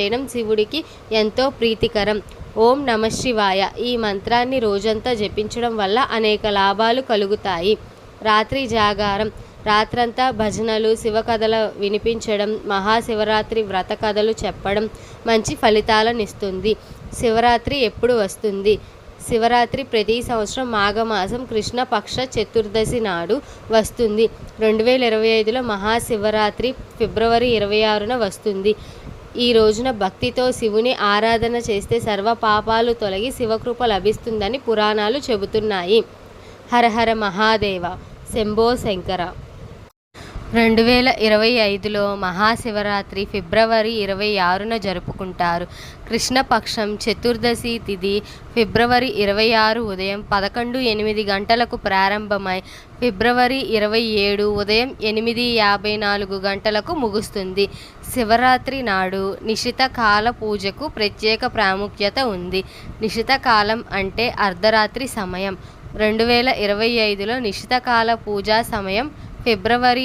చేయడం శివుడికి ఎంతో ప్రీతికరం. ఓం నమ శివాయ. ఈ మంత్రాన్ని రోజంతా జపించడం వల్ల అనేక లాభాలు కలుగుతాయి. రాత్రి జాగారం. రాత్రంతా భజనలు శివకథలు వినిపించడం మహాశివరాత్రి వ్రత కథలు చెప్పడం మంచి ఫలితాలనిస్తుంది శివరాత్రి ఎప్పుడు వస్తుంది? శివరాత్రి ప్రతి సంవత్సరం మాఘమాసం కృష్ణపక్ష చతుర్దశి నాడు వస్తుంది. రెండు వేల ఇరవై ఐదులో మహాశివరాత్రి ఫిబ్రవరి ఇరవై ఆరున వస్తుంది. ఈ రోజున భక్తితో శివుని ఆరాధన చేస్తే సర్వ పాపాలు తొలగి శివకృప లభిస్తుందని పురాణాలు చెబుతున్నాయి. హరహర మహాదేవ. శంభో శంకర. రెండు వేల ఇరవై ఐదులో మహాశివరాత్రి ఫిబ్రవరి ఇరవై ఆరున జరుపుకుంటారు. కృష్ణపక్షం చతుర్దశి తిథి ఫిబ్రవరి ఇరవై ఆరు ఉదయం పదకొండు ఎనిమిది గంటలకు ప్రారంభమై ఫిబ్రవరి ఇరవై ఏడు ఉదయం ఎనిమిది యాభై నాలుగు గంటలకు ముగుస్తుంది. శివరాత్రి నాడు నిశిత కాల పూజకు ప్రత్యేక ప్రాముఖ్యత ఉంది. నిశిత కాలం అంటే అర్ధరాత్రి సమయం. రెండు వేల ఇరవై ఐదులో నిశితకాల పూజా సమయం ఫిబ్రవరి